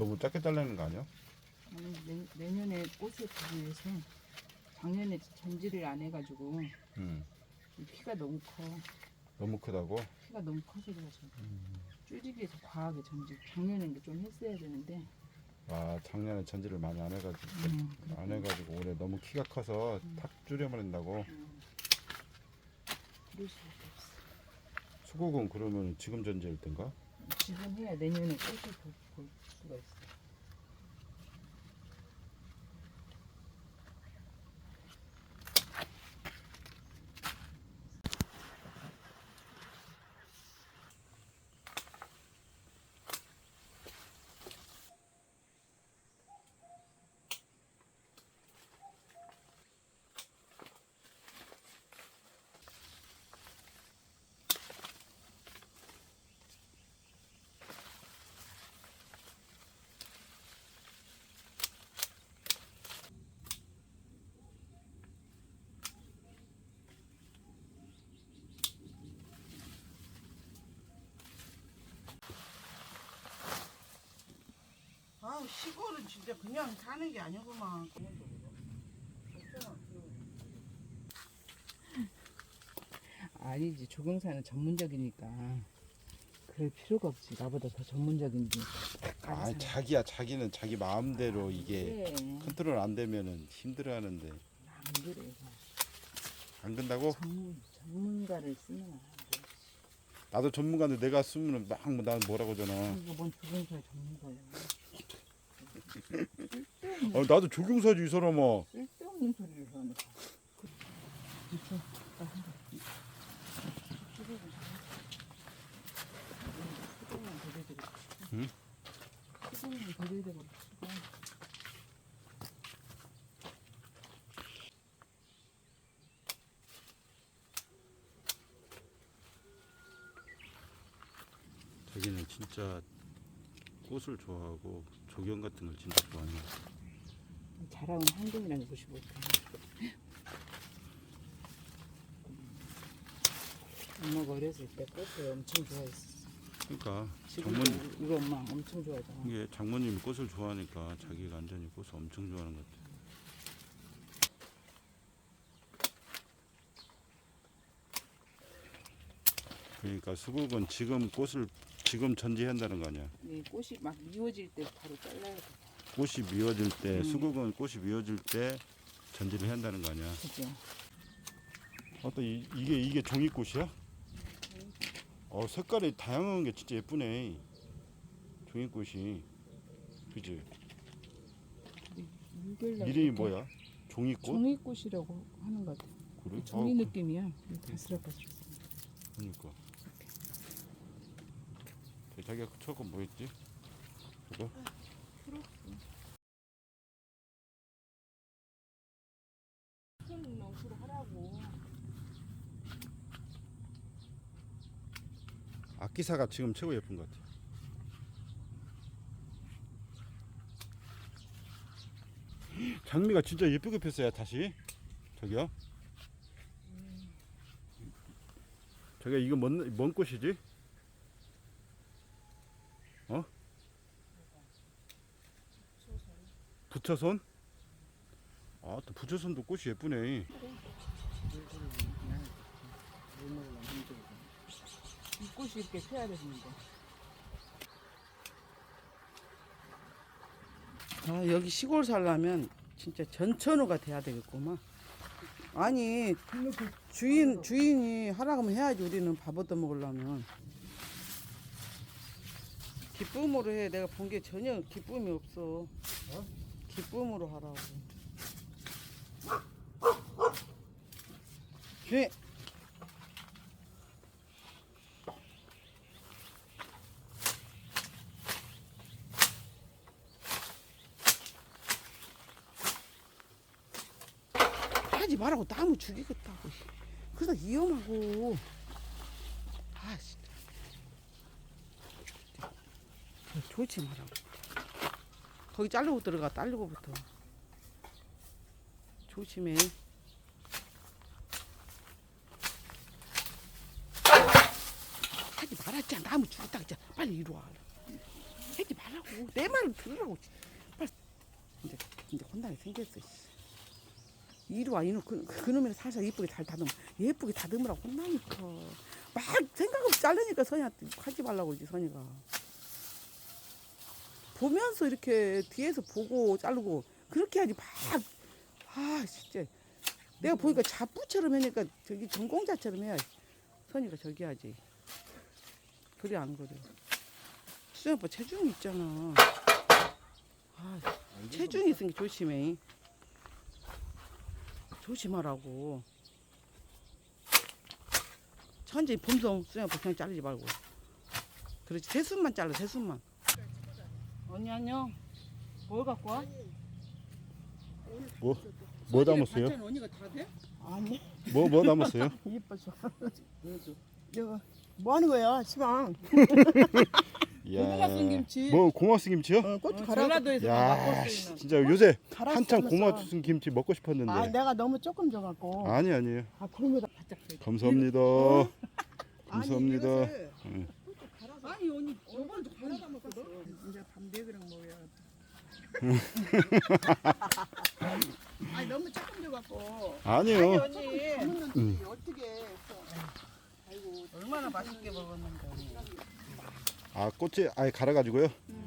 너무 작게 잘라는 거 아니야? 아니, 내, 내년에 꽃을 피기 위해서 작년에 전지를 안 해가지고 응. 이 키가 너무 커. 너무 크다고? 키가 너무 커서 그래서 줄이기 위해서 과하게 전지. 작년에 좀 했어야 되는데. 아 작년에 전지를 많이 안 해가지고 음, 안 해가지고 올해 너무 키가 커서 탁 줄여버린다고. 음, 그럴 수밖에 없어. 수국은 그러면 지금 전지일 땐가? 지금 해야 내년에 꽃을 볼, 볼 수가 있어. 시골은 진짜 그냥 사는 게 아니구만. 아니지 조경사는 전문적이니까 그럴 필요가 없지 나보다 더 전문적인지 아 자기야 자기는 자기 마음대로 이게 네. 컨트롤 안 되면은 힘들어하는데 안 그래 안 된다고? 전문, 전문가를 쓰면 안 돼. 나도 전문가인데 내가 쓰면은 막뭐 나는 뭐라고 하잖아. 이거 뭔 조경사 전문가야 어, 나도 조경사지 이 사람아. 쓸데없는 소리를 하네 데려드리고 응? 자기는 진짜 꽃을 좋아하고 조경 같은 걸 진짜 거 자라온 한금이라는 곳이 뭘까? 엄마가 어렸을 때 꽃을 엄청 좋아했었어. 그러니까 지금 장모님 우리 엄마 엄청 좋아하잖아. 이게 장모님이 꽃을 좋아하니까 자기가 완전히 꽃을 엄청 좋아하는 것 같아. 그러니까 수국은 지금 꽃을 지금 전지한다는 거 아니야. 이 꽃이 막 미워질 때 바로 잘라야 돼. 꽃이 미워질 때 음. 수국은 꽃이 미워질 때 전지를 해야 한다는 거 아니야. 그죠? 어떤 이, 이게 이게 종이꽃이야? 어 색깔이 다양한 게 진짜 예쁘네. 종이꽃이 그지? 이름이 뭐야? 종이꽃? 종이꽃이라고 하는 것 같아. 그래? 종이 아, 그- 느낌이야. 바스락바스락. 그러니까. 저 자기가 저거 뭐였지? 큰 농수로 하라고. 악기사가 지금 최고 예쁜 것 같아. 장미가 진짜 예쁘게 폈어요 다시. 저기요. 저기가 이거 뭔, 뭔 꽃이지? 어? 부처손? 아, 또 부처손도 꽃이 예쁘네. 이 꽃이 이렇게 펴야 되는데. 아 여기 시골 살려면 진짜 전천후가 돼야 되겠구만. 아니 주인 주인이 하라고 해야지 우리는 밥 얻어 먹으려면. 기쁨으로 해. 내가 본 게 전혀 기쁨이 없어. 기쁨으로 하라고. 조용히. 하지 말라고 나무 죽이겠다고. 그래서 위험하고. 아, 진짜. 좋지 말라고. 거기 자르고 들어가, 자르고부터. 조심해. 하지 말았잖아. 나무 죽였다. 그랬잖아. 빨리 이리 와. 하지 말라고. 내 말을 들으라고. 빨리. 이제 이제 혼나게 생겼어. 씨. 이리 와 이놈 그, 그 놈이랑 살살 예쁘게 잘 다듬 예쁘게 다듬으라고 혼나니까 막 생각 없이 자르니까 선이한테 하지 말라고 그러지 선이가 보면서 이렇게 뒤에서 보고 자르고 그렇게 하지 막 아 진짜. 내가 보니까 자부처럼 하니까 저기 전공자처럼 해야 선이가 저기 하지. 그래 안 그래. 수영 오빠 체중이 있잖아. 아 체중이 있으니까 조심해. 조심하라고. 천천히 봄송 수영 오빠 그냥 자르지 말고. 그렇지. 세순만 잘라 세순만 언니 안녕 뭘 갖고 와? 뭐? 뭐 담았어요? 반찬 언니가 다 돼? 아니 뭐, 뭐 담았어요? 이뻐서 저거 뭐 하는 거야 시방 김치. 뭐 고마스 김치요? 어, 고추 어, 갈아 전라도에서 야, 씨, 진짜 요새 갈아 썰었어. 고마스 김치 먹고 싶었는데. 아 내가 너무 조금 줘갖고 아니 아니에요. 아 그러면 감사합니다. 감사합니다. 아니, 이것을 응. 아니 언니 저번에도 갈아 담았거든 이제 밤네 그릇 먹어야 아니 너무 조금 줘갖고 아니요. 언니 먹는지 어떻게 했어 아이고 얼마나 맛있게 먹었는데 아 꼬치 아예 갈아가지고요. 음.